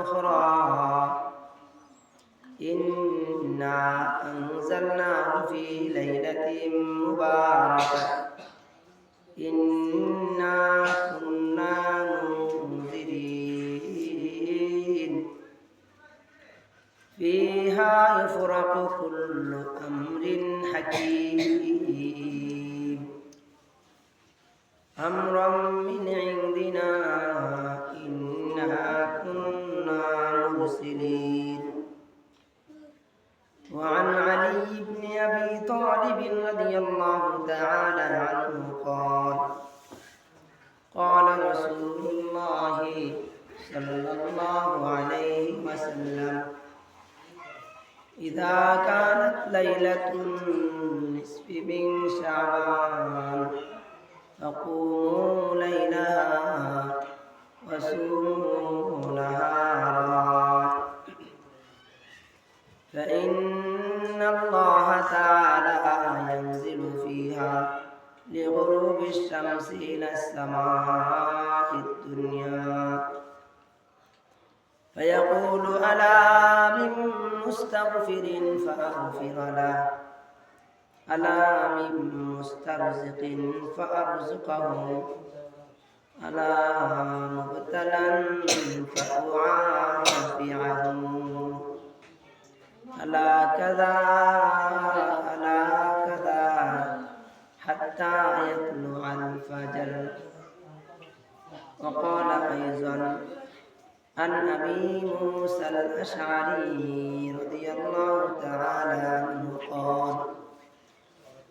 أخرى. إنا أنزلناه في ليلة مباركة. إنا كنا منذرين. فيها يفرق كل أمر حكيم. أمرا من عندنا كانت ليلة النصف من شعبان. فقوموا ليلها وسوموا نهارا. فإن الله تعالى ينزل فيها لغروب الشمس إلى السماء الدنيا. فيقول ألا من مستغفر فأغفر له. ألا من مسترزق فأرزقه. ألا مبتلا فأعافعه ألا كذا ألا كذا حتى يطلع الفجر. وقال أيضا عن أبي موسى الأشعري رضي الله تعالى عنه قال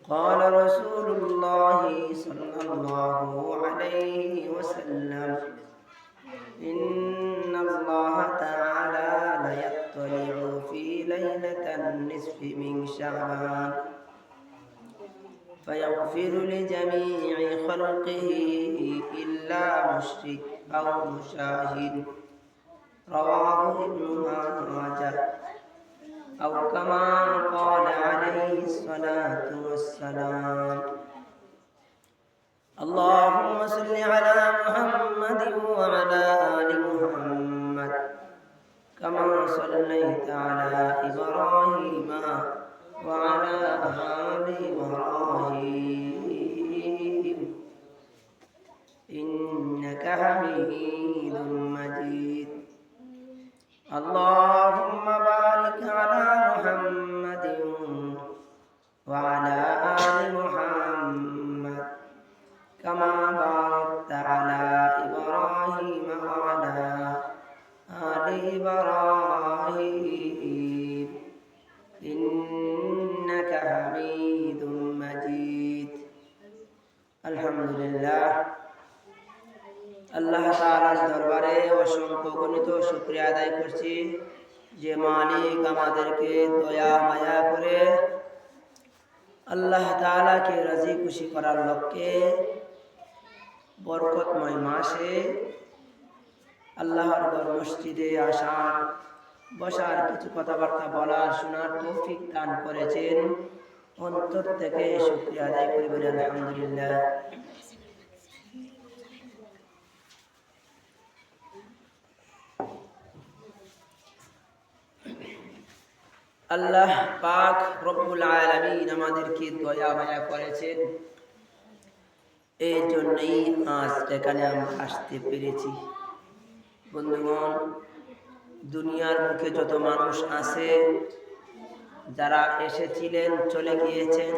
قال رسول الله صلى الله عليه وسلم إن الله تعالى ليطلع في ليلة النصف من شعبان فيغفر لجميع خلقه إلا مشرك أو مشاهد. رواه ابن ماجه أو كما قال عليه الصلاة والسلام. اللهم صل على محمد وعلى آل محمد. كما صليت على إبراهيم وعلى آل إبراهيم. إنك حميد مجيد. اللهم যে মালিক আমাদেরকে দয়া, মায়া করে আল্লাহ তাআলাকে রাজি খুশি করার লক্ষ্যে বরকতময় মাসে আল্লাহর ঘর মসজিদে আসার, বসার কিছু কথাবার্তা বলার, শোনার তৌফিক দান করেছেন। অন্তর থেকে শুক্রিয়া আদায় করি বলে আলহামদুলিল্লাহ। আল্লাহ পাক রব্বুল আলামিন আমাদেরকে দয়া মায়া করেছেন। এই জন্যই আজ এখানে আমরা আসতে পেরেছি। বন্ধুগণ, দুনিয়ার মুখে যত মানুষ আছে, যারা এসেছিলেন, চলে গিয়েছেন,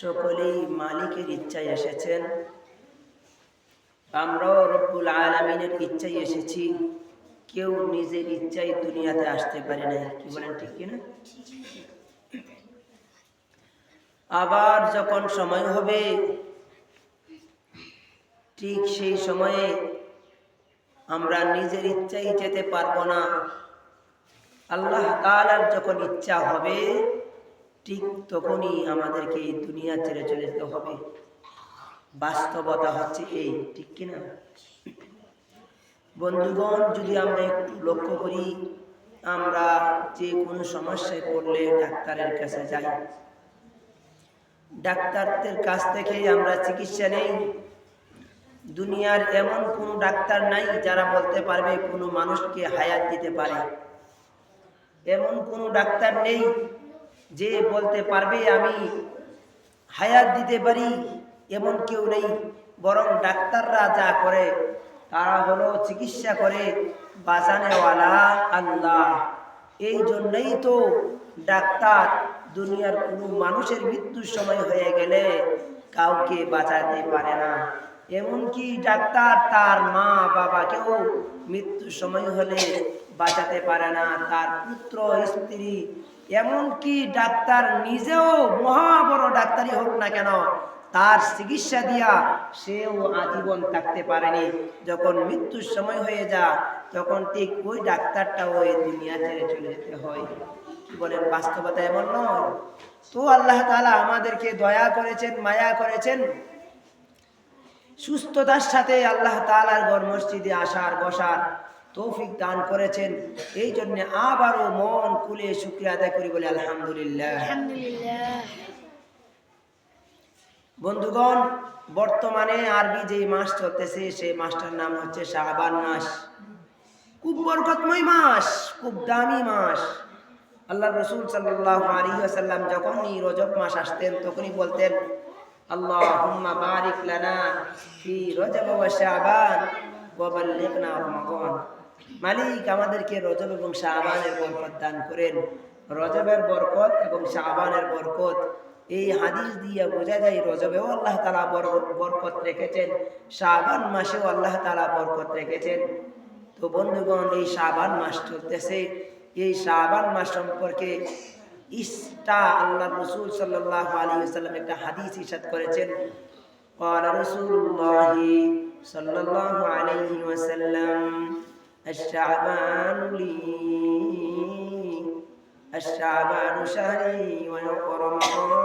সকলেই মালিকের ইচ্ছায় এসেছেন। আমরাও রব্বুল আলমিনের ইচ্ছায় এসেছি। কেউ নিজের ইচ্ছায় দুনিয়াতে আসতে পারে না, কি বলেন, ঠিক কিনা আবার যখন সময় হবে, ঠিক সেই সময়ে আমরা নিজের ইচ্ছাই যেতে পারব না। আল্লাহ তালার যখন ইচ্ছা হবে, ঠিক তখনই আমাদেরকে এই দুনিয়া ছেড়ে চলে যেতে হবে। বাস্তবতা হচ্ছে এই, ঠিক কিনা বন্ধুগণ, যদি আমরা একটু লক্ষ্য করি, আমরা যে কোনো সমস্যায় পড়লে ডাক্তারের কাছে যাই। ডাক্তারদের কাছ থেকে আমরা চিকিৎসা নেই। দুনিয়ার এমন কোনো ডাক্তার নাই যারা বলতে পারবে কোনো মানুষকে হায়াত দিতে পারে। এমন কোনো ডাক্তার নেই যে বলতে পারবে, আমি হায়াত দিতে পারি। এমন কেউ নেই। বরং ডাক্তাররা যা করে তারা হলো চিকিৎসা করে বাঁচানেওয়ালা আল্লাহ। এই জন্যই তো ডাক্তার দুনিয়ার কোনো মানুষের মৃত্যুর সময় হয়ে গেলে কাউকে বাঁচাতে পারে না। এমনকি ডাক্তার তার মা, বাবাকেও মৃত্যুর সময় হলে বাঁচাতে পারে না। তার পুত্র, স্ত্রী, এমনকি ডাক্তার নিজেও মহা বড় ডাক্তারই হোক না কেন তার চিকিৎসা দিয়া সেও আজীবন থাকতে পারেনি। যখন মৃত্যুর সময় হয়ে যা তখন ঠিক ওই ডাক্তারটা ওই দুনিয়া ছেড়ে চলে যেতে হয়। বলেন, বাস্তবতা এমন নয়? তো আল্লাহ তাআলা আমাদেরকে দয়া করেছেন, মায়া করেছেন। সুস্থতার সাথে আল্লাহ তাআলার ঘর মসজিদে আসার, বসার তৌফিক দান করেছেন। এই জন্য আবারও মন কুলে শুক্রিয়া আদায় করি বলে আলহামদুলিল্লাহ। বন্ধুগণ, বর্তমানে আরবি যে মাস চলতেছে, সেই মাসটার নাম হচ্ছে শাহবান মাস। খুব বরকতময় মাস, খুব দামি মাস। আল্লাহ রসুল সাল্লাহ আলী আসাল্লাম যখনই রজব মাস আসতেন, তখনই বলতেন আল্লাহ হুম্মা বারিক লানা ফি রজব মালিক আমাদেরকে রজব এবং শাবানের বরকত দান করেন। রজবের বরকত এবং শাবানের বরকত এই হাদিস দিয়ে বোঝা যায় রজবেও আল্লাহ তালা বরকত রেখেছেন শাবান মাসেও আল্লাহ তালা বরকত রেখেছেন তো বন্ধুগণ এই শাবান মাস চলতেছে এই শাবান মাস সম্পর্কে ইস্টা আল্লাহ রসুল সাল্লাহ আলী সাল্লাম একটা হাদিস ইসাদ করেছেন قال رسول الله صلى الله عليه وسلم الشعبان لي الشعبان شهري ورمضان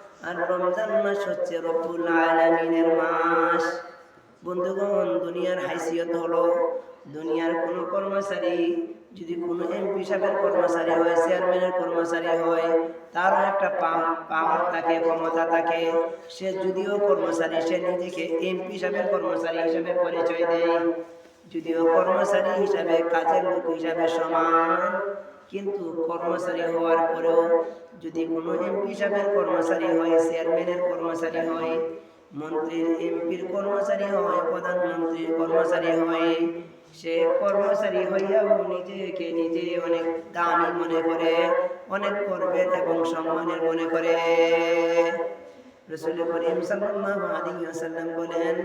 আর রমজান মাস হচ্ছে রব্বুল আলমিনের মাস। বন্ধুগণ, দুনিয়ার হাইসিয়ত হলো, দুনিয়ার কোনো কর্মচারী, যদি কোনো এমপি সাহেবের কর্মচারী হয়, চেয়ারম্যানের কর্মচারী হয়, তারও একটা পাওয়ার থাকে, ক্ষমতা থাকে। সে যদিও কর্মচারী, সে নিজেকে এমপি সাহেবের কর্মচারী হিসাবে পরিচয় দেয়। যদিও কর্মচারী হিসাবে, কাজের লোক হিসাবে সমান কিন্তু কর্মচারী হওয়ার পরেও যদি কোনো এমপি হিসাবের কর্মচারী হয়, চেয়ারম্যানের কর্মচারী হয়, মন্ত্রীর এমপির কর্মচারী হয়, প্রধানমন্ত্রীর কর্মচারী হয়, সে কর্মচারী হইয়াও নিজেকে নিজে অনেক দামি মনে করে, অনেক করবেন এবং সম্মানের মনে করে। বলেন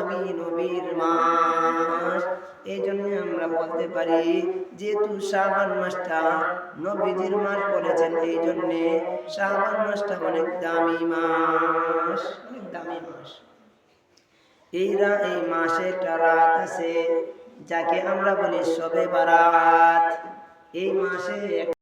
আমি নবীর মাস। এই জন্য আমরা বলতে পারি, যেহেতু শ্রাবণ মাসটা নবীজির মাস এই জন্যে শ্রাবণ মাসটা অনেক দামি মাস, অনেক দামি মাস। এই রা এই মাসে একটা রাত আছে, যাকে আমরা বলি সবে বারাত। এই মাসে